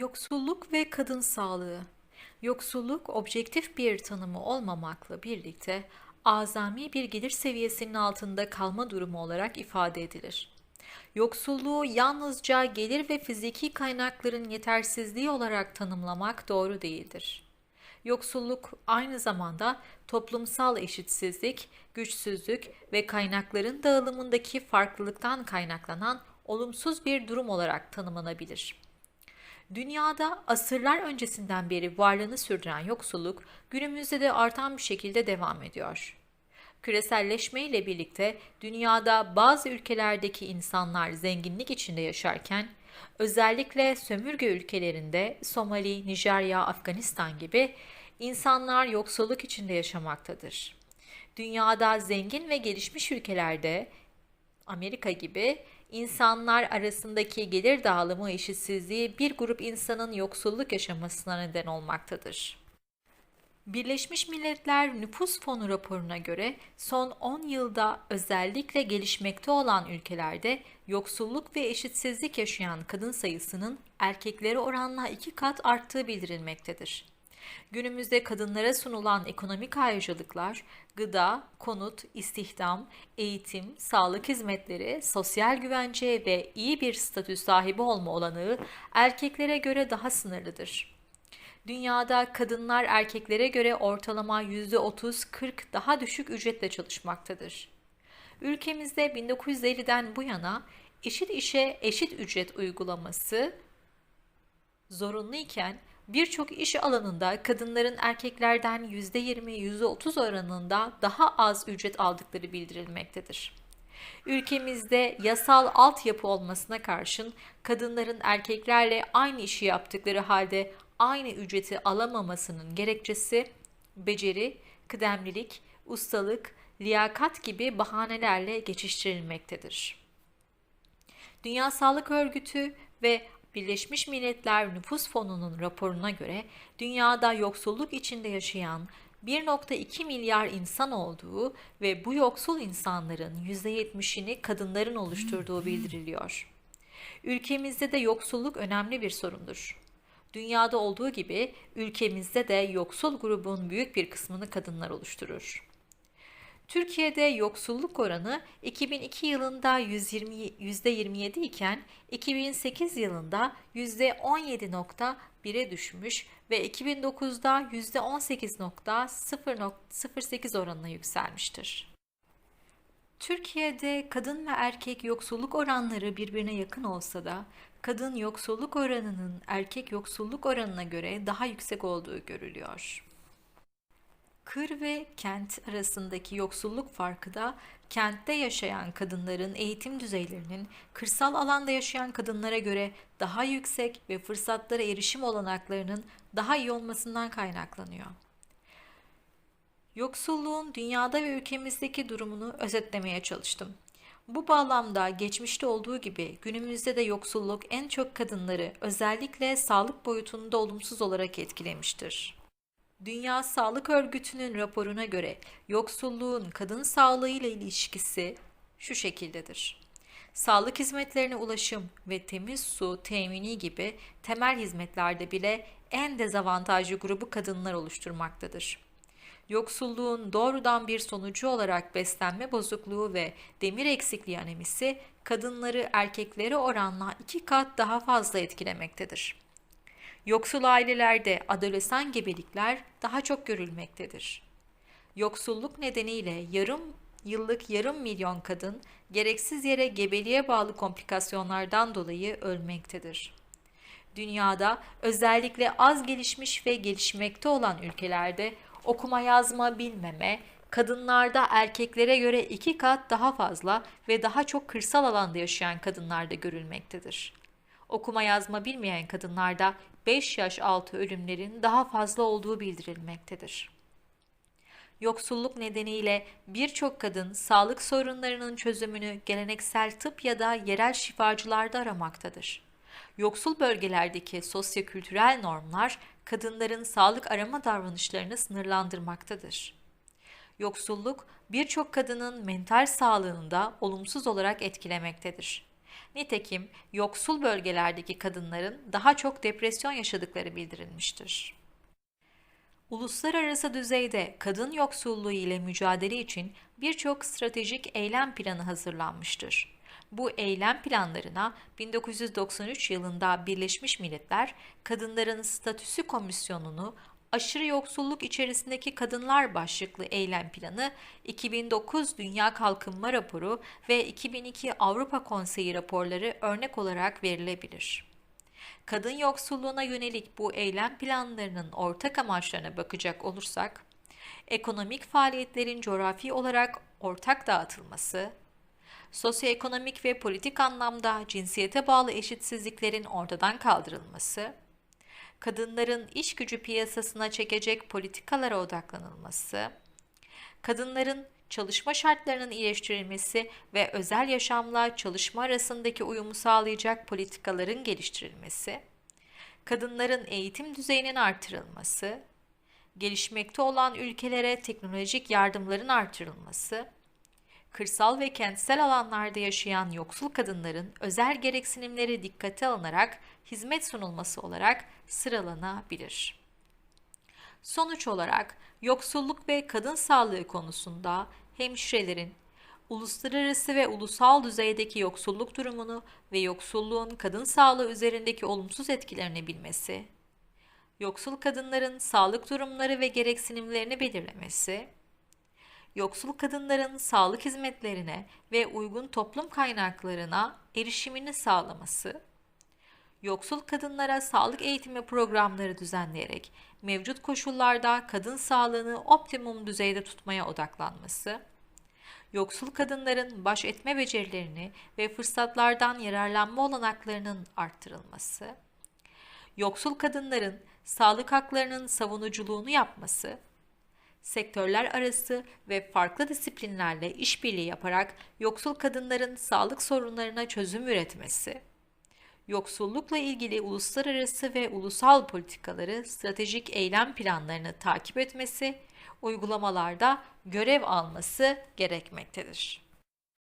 Yoksulluk ve kadın sağlığı. Yoksulluk objektif bir tanımı olmamakla birlikte azami bir gelir seviyesinin altında kalma durumu olarak ifade edilir. Yoksulluğu yalnızca gelir ve fiziki kaynakların yetersizliği olarak tanımlamak doğru değildir. Yoksulluk aynı zamanda toplumsal eşitsizlik, güçsüzlük ve kaynakların dağılımındaki farklılıktan kaynaklanan olumsuz bir durum olarak tanımlanabilir. Dünyada asırlar öncesinden beri varlığını sürdüren yoksulluk günümüzde de artan bir şekilde devam ediyor. Küreselleşme ile birlikte dünyada bazı ülkelerdeki insanlar zenginlik içinde yaşarken özellikle sömürge ülkelerinde Somali, Nijerya, Afganistan gibi insanlar yoksulluk içinde yaşamaktadır. Dünyada zengin ve gelişmiş ülkelerde Amerika gibi insanlar arasındaki gelir dağılımı eşitsizliği bir grup insanın yoksulluk yaşamasına neden olmaktadır. Birleşmiş Milletler Nüfus Fonu raporuna göre son 10 yılda özellikle gelişmekte olan ülkelerde yoksulluk ve eşitsizlik yaşayan kadın sayısının erkeklere oranla iki kat arttığı bildirilmektedir. Günümüzde kadınlara sunulan ekonomik ayrıcalıklar, gıda, konut, istihdam, eğitim, sağlık hizmetleri, sosyal güvence ve iyi bir statü sahibi olma olanağı erkeklere göre daha sınırlıdır. Dünyada kadınlar erkeklere göre ortalama %30-40 daha düşük ücretle çalışmaktadır. Ülkemizde 1950'den bu yana eşit işe eşit ücret uygulaması zorunlu iken birçok iş alanında kadınların erkeklerden %20-%30 oranında daha az ücret aldıkları bildirilmektedir. Ülkemizde yasal altyapı olmasına karşın kadınların erkeklerle aynı işi yaptıkları halde aynı ücreti alamamasının gerekçesi beceri, kıdemlilik, ustalık, liyakat gibi bahanelerle geçiştirilmektedir. Dünya Sağlık Örgütü ve Birleşmiş Milletler Nüfus Fonu'nun raporuna göre dünyada yoksulluk içinde yaşayan 1.2 milyar insan olduğu ve bu yoksul insanların %70'ini kadınların oluşturduğu bildiriliyor. Ülkemizde de yoksulluk önemli bir sorundur. Dünyada olduğu gibi ülkemizde de yoksul grubun büyük bir kısmını kadınlar oluşturur. Türkiye'de yoksulluk oranı 2002 yılında 120, %27 iken 2008 yılında %17.1'e düşmüş ve 2009'da %18.008 oranına yükselmiştir. Türkiye'de kadın ve erkek yoksulluk oranları birbirine yakın olsa da kadın yoksulluk oranının erkek yoksulluk oranına göre daha yüksek olduğu görülüyor. Kır ve kent arasındaki yoksulluk farkı da kentte yaşayan kadınların eğitim düzeylerinin kırsal alanda yaşayan kadınlara göre daha yüksek ve fırsatlara erişim olanaklarının daha iyi olmasından kaynaklanıyor. Yoksulluğun dünyada ve ülkemizdeki durumunu özetlemeye çalıştım. Bu bağlamda geçmişte olduğu gibi günümüzde de yoksulluk en çok kadınları özellikle sağlık boyutunda olumsuz olarak etkilemiştir. Dünya Sağlık Örgütü'nün raporuna göre yoksulluğun kadın sağlığı ile ilişkisi şu şekildedir. Sağlık hizmetlerine ulaşım ve temiz su temini gibi temel hizmetlerde bile en dezavantajlı grubu kadınlar oluşturmaktadır. Yoksulluğun doğrudan bir sonucu olarak beslenme bozukluğu ve demir eksikliği anemisi kadınları erkeklere oranla iki kat daha fazla etkilemektedir. Yoksul ailelerde adolesan gebelikler daha çok görülmektedir. Yoksulluk nedeniyle yarım yıllık yarım milyon kadın gereksiz yere gebeliğe bağlı komplikasyonlardan dolayı ölmektedir. Dünyada özellikle az gelişmiş ve gelişmekte olan ülkelerde okuma yazma bilmeme, kadınlarda erkeklere göre iki kat daha fazla ve daha çok kırsal alanda yaşayan kadınlarda görülmektedir. Okuma yazma bilmeyen kadınlarda 5 yaş altı ölümlerin daha fazla olduğu bildirilmektedir. Yoksulluk nedeniyle birçok kadın sağlık sorunlarının çözümünü geleneksel tıp ya da yerel şifacılarda aramaktadır. Yoksul bölgelerdeki sosyokültürel normlar kadınların sağlık arama davranışlarını sınırlandırmaktadır. Yoksulluk birçok kadının mental sağlığını da olumsuz olarak etkilemektedir. Nitekim yoksul bölgelerdeki kadınların daha çok depresyon yaşadıkları bildirilmiştir. Uluslararası düzeyde kadın yoksulluğu ile mücadele için birçok stratejik eylem planı hazırlanmıştır. Bu eylem planlarına 1993 yılında Birleşmiş Milletler Kadınların Statüsü Komisyonu'nu Aşırı Yoksulluk İçerisindeki Kadınlar başlıklı eylem planı, 2009 Dünya Kalkınma Raporu ve 2002 Avrupa Konseyi raporları örnek olarak verilebilir. Kadın yoksulluğuna yönelik bu eylem planlarının ortak amaçlarına bakacak olursak, ekonomik faaliyetlerin coğrafi olarak ortak dağıtılması, sosyoekonomik ve politik anlamda cinsiyete bağlı eşitsizliklerin ortadan kaldırılması, kadınların iş gücü piyasasına çekecek politikalara odaklanılması, kadınların çalışma şartlarının iyileştirilmesi ve özel yaşamla çalışma arasındaki uyumu sağlayacak politikaların geliştirilmesi, kadınların eğitim düzeyinin artırılması, gelişmekte olan ülkelere teknolojik yardımların artırılması, kırsal ve kentsel alanlarda yaşayan yoksul kadınların özel gereksinimleri dikkate alınarak hizmet sunulması olarak sıralanabilir. Sonuç olarak yoksulluk ve kadın sağlığı konusunda hemşirelerin uluslararası ve ulusal düzeydeki yoksulluk durumunu ve yoksulluğun kadın sağlığı üzerindeki olumsuz etkilerini bilmesi, yoksul kadınların sağlık durumları ve gereksinimlerini belirlemesi, yoksul kadınların sağlık hizmetlerine ve uygun toplum kaynaklarına erişimini sağlaması, yoksul kadınlara sağlık eğitimi programları düzenleyerek mevcut koşullarda kadın sağlığını optimum düzeyde tutmaya odaklanması, yoksul kadınların baş etme becerilerini ve fırsatlardan yararlanma olanaklarının arttırılması, yoksul kadınların sağlık haklarının savunuculuğunu yapması, sektörler arası ve farklı disiplinlerle işbirliği yaparak yoksul kadınların sağlık sorunlarına çözüm üretmesi, yoksullukla ilgili uluslararası ve ulusal politikaları, stratejik eylem planlarını takip etmesi, uygulamalarda görev alması gerekmektedir.